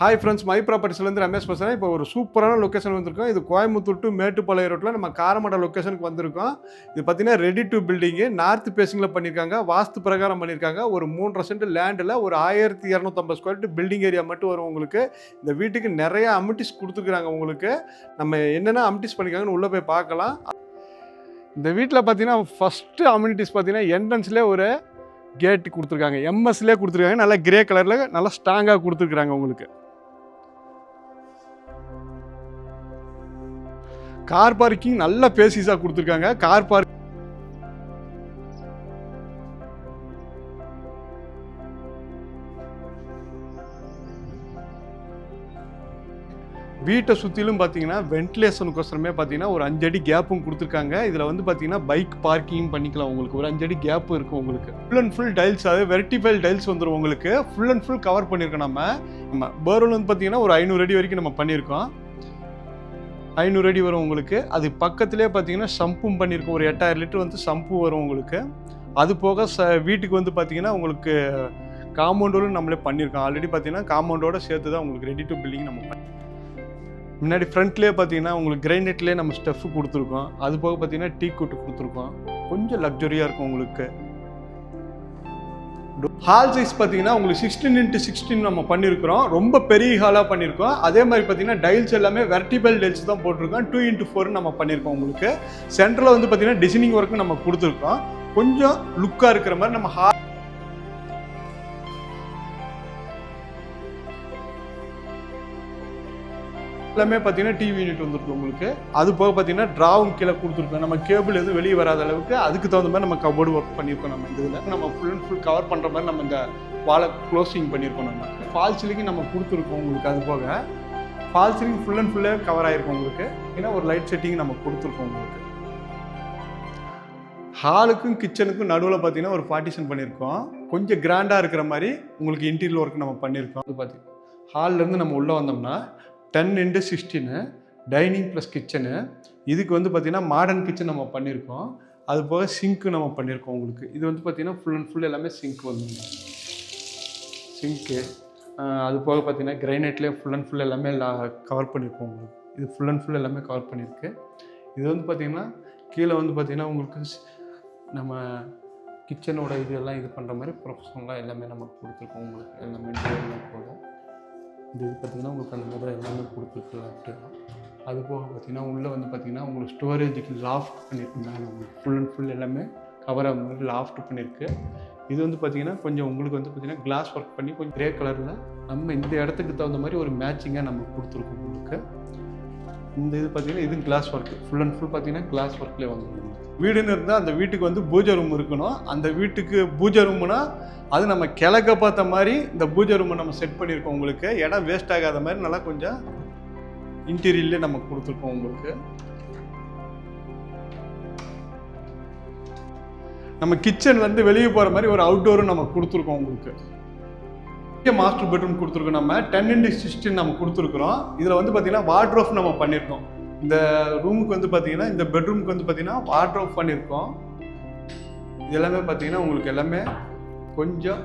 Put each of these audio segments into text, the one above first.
Hi friends my ப்ராப்பர்ட்டிஸ்லேருந்து ரமேஷ் பேசுகிறேன் இப்போ ஒரு சூப்பரான லொக்கேஷன் வந்திருக்கோம். இது கோயம்புத்தூர் டு மேட்டுப்பாளையம் ரோட்டில் நம்ம காரமட லொக்கேஷனுக்கு வந்திருக்கோம். இது பார்த்தீங்கன்னா ரெடி டு பில்டிங்கு நார்த் பேசிங்கில் பண்ணியிருக்காங்க வாஸ்து பிரகாரம் பண்ணியிருக்காங்க ஒரு மூன்றரை சென்ட் லேண்டில் ஒரு ஆயிரத்தி இரநூத்தம்பது ஸ்கொயர் ஃபீட் பில்டிங் ஏரியா மட்டும் வரும் உங்களுக்கு. இந்த வீட்டுக்கு நிறையா அமிட்டிஸ் கொடுத்துருக்குறாங்க உங்களுக்கு. நம்ம என்னென்ன அமிட்டிஸ் பண்ணியிருக்காங்கன்னு உள்ளே போய் பார்க்கலாம். இந்த வீட்டில் பார்த்தீங்கன்னா ஃபஸ்ட்டு அம்யூனிட்டிஸ் பார்த்தீங்கன்னா என்ட்ரன்ஸ்லேயே ஒரு கேட் கொடுத்துருக்காங்க. எம்எஸ்லேயே கொடுத்துருக்காங்க. நல்லா கிரே கலரில் நல்லா ஸ்ட்ராங்காக கொடுத்துருக்குறாங்க உங்களுக்கு. கார் பார்க்கிங் நல்ல பேசிஸாக கொடுத்துருக்காங்க. கார் பார்க் வீட்டை சுற்றிலும் பார்த்தீங்கன்னா வென்டிலேஷனுக்கோசரமே பார்த்தீங்கன்னா ஒரு அஞ்சடி கேப்பும் கொடுத்துருக்காங்க. இதில் வந்து பார்த்தீங்கன்னா பைக் பார்க்கிங் பண்ணிக்கலாம் உங்களுக்கு. ஒரு அஞ்சடி கேப்பும் இருக்கும் உங்களுக்கு. ஃபுல் அண்ட் ஃபுல் டைல்ஸ் அதாவது வெர்டிஃபைல் டைல்ஸ் வந்துடும் உங்களுக்கு. ஃபுல் அண்ட் ஃபுல் கவர் பண்ணியிருக்கோம் நம்ம. நம்ம பேரோல் வந்து பார்த்தீங்கன்னா ஒரு ஐநூறு அடி வரைக்கும் நம்ம பண்ணியிருக்கோம் ஐநூறு அடி வரும் உங்களுக்கு. அது பக்கத்துலேயே பார்த்தீங்கன்னா சம்பும் பண்ணியிருக்கோம் ஒரு எட்டாயிரம் லிட்டர் வந்து சம்பு வரும் உங்களுக்கு. அது போக ச வீட்டுக்கு வந்து பார்த்தீங்கன்னா உங்களுக்கு காம்பவுண்டோடு நம்மளே பண்ணியிருக்கோம். ஆல்ரெடி பார்த்தீங்கன்னா காம்பவுண்டோட சேர்த்து தான் உங்களுக்கு ரெடி டு பில்டிங் நம்ம முன்னாடி ஃப்ரண்ட்லேயே பார்த்தீங்கன்னா உங்களுக்கு கிரைனட்லேயே நம்ம ஸ்டெஃப் கொடுத்துருக்கோம். அது போக பார்த்தீங்கன்னா டீ கூட்டு கொடுத்துருக்கோம். கொஞ்சம் லக்ஸரியாக இருக்கும் உங்களுக்கு. ஹால் சைஸ் பார்த்தீங்கன்னா உங்களுக்கு சிக்ஸ்டீன் இன்ட்டு சிக்ஸ்டீன் நம்ம பண்ணியிருக்கிறோம் ரொம்ப பெரிய ஹாலாக பண்ணியிருக்கோம் அதே மாதிரி பார்த்தீங்கன்னா டைல்ஸ் எல்லாமே வெர்டிபல் டைல்ஸ் தான் போட்டிருக்கோம். டூ இன்ட்டு ஃபோர் நம்ம பண்ணியிருக்கோம் உங்களுக்கு. சென்டரில் வந்து பார்த்தீங்கன்னா டிசைனிங் ஒர்க்கு நம்ம கொடுத்துருக்கோம். கொஞ்சம் லுக்காக இருக்கிற மாதிரி நம்ம ஹால் எல்லாமே பார்த்தீங்கன்னா டிவி யூனிட் வந்துருக்கு உங்களுக்கு. அது போக பார்த்தீங்கன்னா ட்ராவும் கீழே கொடுத்துருக்கோம். நம்ம கேபிள் எதுவும் வெளியே வராத அளவுக்கு அதுக்கு தகுந்த மாதிரி நம்ம கபோர்டு ஒர்க் பண்ணியிருக்கோம் நம்ம இந்த இதில். நம்ம ஃபுல் அண்ட் ஃபுல் கவர் பண்ணுற மாதிரி நம்ம இந்த வாழை க்ளோசிங் பண்ணியிருக்கோம் நம்ம. ஃபால் சீலிங் நம்ம கொடுத்துருக்கோம் உங்களுக்கு அது போக. ஃபால் சீலிங் ஃபுல் அண்ட் ஃபுல்லே கவர் ஆகிருக்கும் உங்களுக்கு. ஏன்னா ஒரு லைட் செட்டிங் நம்ம கொடுத்துருக்கோம் உங்களுக்கு. ஹாலுக்கும் கிச்சனுக்கும் நடுவில் பார்த்தீங்கன்னா ஒரு பார்ட்டிஷன் பண்ணியிருக்கோம். கொஞ்சம் கிராண்டாக இருக்கிற மாதிரி உங்களுக்கு இன்டீரியர் ஒர்க் நம்ம பண்ணியிருக்கோம். அது பார்த்தீங்கன்னா ஹால்லேருந்து நம்ம உள்ளே வந்தோம்னா ten into sixteen dining plus kitchen. இதுக்கு வந்து பார்த்திங்கன்னா மாடர்ன் கிச்சன் நம்ம பண்ணியிருக்கோம் அது போக சிங்க்கு நம்ம பண்ணியிருக்கோம் உங்களுக்கு. இது வந்து பார்த்திங்கன்னா ஃபுல் அண்ட் ஃபுல் எல்லாமே சிங்க் வந்து. சிங்க்கு. அது போக பார்த்திங்கன்னா கிரைனைட்லேயே ஃபுல் அண்ட் ஃபுல் எல்லாமே கவர் பண்ணியிருக்கோம் உங்களுக்கு. இது ஃபுல் அண்ட் ஃபுல் எல்லாமே கவர் பண்ணியிருக்கு இது வந்து பார்த்திங்கன்னா கீழே வந்து பார்த்திங்கன்னா உங்களுக்கு நம்ம கிச்சனோட இது எல்லாம் இது பண்ணுற மாதிரி ப்ரொஃபஷனலாக எல்லாமே நம்ம கொடுத்துருக்கோம் உங்களுக்கு. எல்லாமே கூட. இந்த இது பார்த்திங்கன்னா உங்களுக்கு அந்த மாதிரி எல்லாமே கொடுத்துருக்கு லாஃப்ட்டு அது போக பார்த்திங்கன்னா உள்ளே வந்து பார்த்திங்கன்னா உங்களுக்கு ஸ்டோரேஜுக்கு லாஃப்ட் பண்ணியிருக்கு மேலே உங்களுக்கு ஃபுல் அண்ட் ஃபுல் எல்லாமே கவர் ஆகிற மாதிரி லாஃப்ட் பண்ணியிருக்கு. இது வந்து பார்த்திங்கன்னா கொஞ்சம் உங்களுக்கு வந்து பார்த்திங்கன்னா கிளாஸ் ஒர்க் பண்ணி கொஞ்சம் கிரே கலரில் நம்ம இந்த இடத்துக்கு தகுந்த மாதிரி ஒரு மேட்சிங்காக நம்ம கொடுத்துருக்கோம் உங்களுக்கு. இந்த இது பார்த்தீங்கன்னா இது glass work full and full பார்த்தீங்கன்னா கிளாஸ் ஒர்க்லேயே வந்துடும் வீடுன்னு இருந்தால் அந்த வீட்டுக்கு வந்து பூஜை ரூம் இருக்கணும். அந்த வீட்டுக்கு பூஜை ரூம்னா அது நம்ம கிழக்க பார்த்த மாதிரி இந்த பூஜை ரூமை நம்ம செட் பண்ணியிருக்கோம் உங்களுக்கு. இடம் வேஸ்ட் ஆகாத மாதிரி நல்லா கொஞ்சம் இன்டீரியர்லேயே நம்ம கொடுத்துருக்கோம் உங்களுக்கு. நம்ம கிச்சன்லேருந்து வெளியே போகிற மாதிரி ஒரு அவுட்டோரும் நம்ம கொடுத்துருக்கோம் உங்களுக்கு. மாஸ்டர் பெட்ரூம் கொடுத்துருக்கோம் நம்ம. டென் இன்டு சிக்ஸ்டின் நம்ம கொடுத்துருக்குறோம். இதில் வந்து பார்த்தீங்கன்னா வார்ட்ரோஃப் நம்ம பண்ணியிருக்கோம். இந்த ரூமுக்கு வந்து பார்த்தீங்கன்னா இந்த பெட்ரூமுக்கு வந்து பார்த்தீங்கன்னா வார்ட்ரோஃப் பண்ணியிருக்கோம். இது எல்லாமே பார்த்தீங்கன்னா உங்களுக்கு எல்லாமே கொஞ்சம்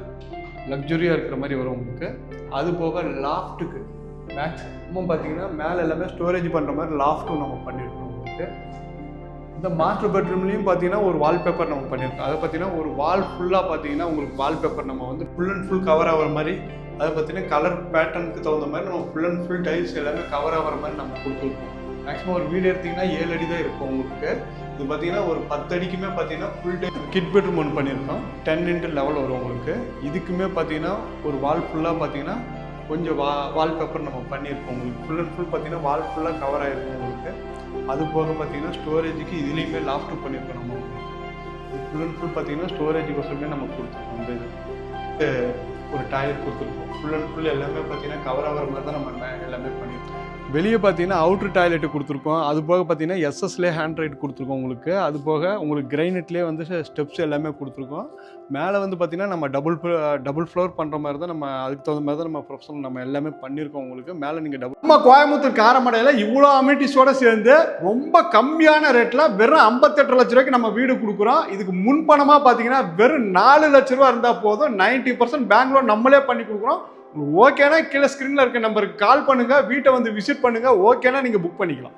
லக்ஸுரியாக இருக்கிற மாதிரி வரும் உங்களுக்கு. அது போக லாஃப்ட்டுக்கு மேக்ஸிமம் பார்த்தீங்கன்னா மேலே எல்லாமே ஸ்டோரேஜ் பண்ணுற மாதிரி லாஃப்ட்டும் நம்ம பண்ணியிருக்கோம் உங்களுக்கு. இந்த மாஸ்டர் பெட்ரூம்லேயும் பார்த்தீங்கன்னா ஒரு வால்பேப்பர் நம்ம பண்ணியிருக்கோம் அதை பார்த்தீங்கன்னா ஒரு வால் ஃபுல்லாக பார்த்தீங்கன்னா உங்களுக்கு வால்பேப்பர் நம்ம வந்து ஃபுல் அண்ட் ஃபுல் கவர் ஆகிற மாதிரி அதை பார்த்தீங்கன்னா கலர் பேட்டர்னுக்கு தகுந்த மாதிரி நம்ம ஃபுல் அண்ட் ஃபுல் டைல்ஸ் எல்லாமே கவர் ஆகிற மாதிரி நம்ம கொடுத்துருக்கோம். மேக்ஸிமம் ஒரு வீடு எடுத்திங்கன்னா ஏழு அடி தான் இருக்கும் உங்களுக்கு. இது பார்த்தீங்கன்னா ஒரு பத்து அடிக்குமே பார்த்தீங்கன்னா ஃபுல் டே கிட் பெட்ரூம் ஒன்று பண்ணியிருக்கோம் டென் இன்ட்டு லெவல் வரும் உங்களுக்கு. இதுக்குமே பார்த்தீங்கன்னா ஒரு வால் ஃபுல்லாக பார்த்தீங்கன்னா கொஞ்சம் வா வால்பேப்பர் நம்ம பண்ணியிருக்கோம் உங்களுக்கு. ஃபுல் அண்ட் ஃபுல் பார்த்தீங்கன்னா வால் ஃபுல்லாக கவர் ஆகிருக்கும் உங்களுக்கு. அது போக பார்த்தீங்கன்னா ஸ்டோரேஜுக்கு இதுலேயுமே லாஃப்ட் பண்ணியிருக்கோம் நம்ம. ஃபுல் அண்ட் ஃபுல் பார்த்தீங்கன்னா ஸ்டோரேஜுக்கோசரமே நம்ம கொடுத்துருக்கோம். இந்த இது ஒரு டாய்லெட் கொடுத்துருக்கோம். ஃபுல் அண்ட் ஃபுல் எல்லாமே பார்த்தீங்கன்னா கவர் ஆகிற மாதிரி தான் நம்ம எல்லாமே வெளியே பார்த்தீங்கன்னா அவுட்ரு டாய்லெட் கொடுத்துருக்கோம். அது போக பார்த்தீங்கன்னா எஸ்எஸ்லேயே ஹேண்ட் ரைட் கொடுத்துருக்கோம் உங்களுக்கு. அது போக உங்களுக்கு கிரைனட்லேயே வந்து ஸ்டெப்ஸ் எல்லாமே கொடுத்துருக்கோம். மேலே வந்து பார்த்தீங்கன்னா நம்ம டபுள் டபுள் ஃப்ளோர் பண்ணுற மாதிரி தான் நம்ம அதுக்கு தகுந்த மாதிரி தான் நம்ம ப்ரொஃபஷனல் நம்ம எல்லாமே பண்ணியிருக்கோம் உங்களுக்கு. மேலே நீங்கள் டபுள் நம்ம கோயம்புத்தூர் காரமடையில் இவ்வளோ அமினிட்டிஸோட சேர்ந்து ரொம்ப கம்மியான ரேட்டில் வெறும் ஐம்பத்தெட்டு லட்ச ரூபாய்க்கு நம்ம வீடு கொடுக்குறோம். இதுக்கு முன்பணமாக பார்த்தீங்கன்னா வெறும் நாலு லட்ச ரூபா இருந்தால் போதும். நைன்ட்டி பர்சன்ட் பேங்க் லோன் நம்மளே பண்ணி கொடுக்குறோம். ஓகேனா கீழே ஸ்க்ரீனில் இருக்க நம்பருக்கு கால் பண்ணுங்கள் வீட்டை வந்து விசிட் பண்ணுங்கள் ஓகேனா நீங்கள் புக் பண்ணிக்கலாம்.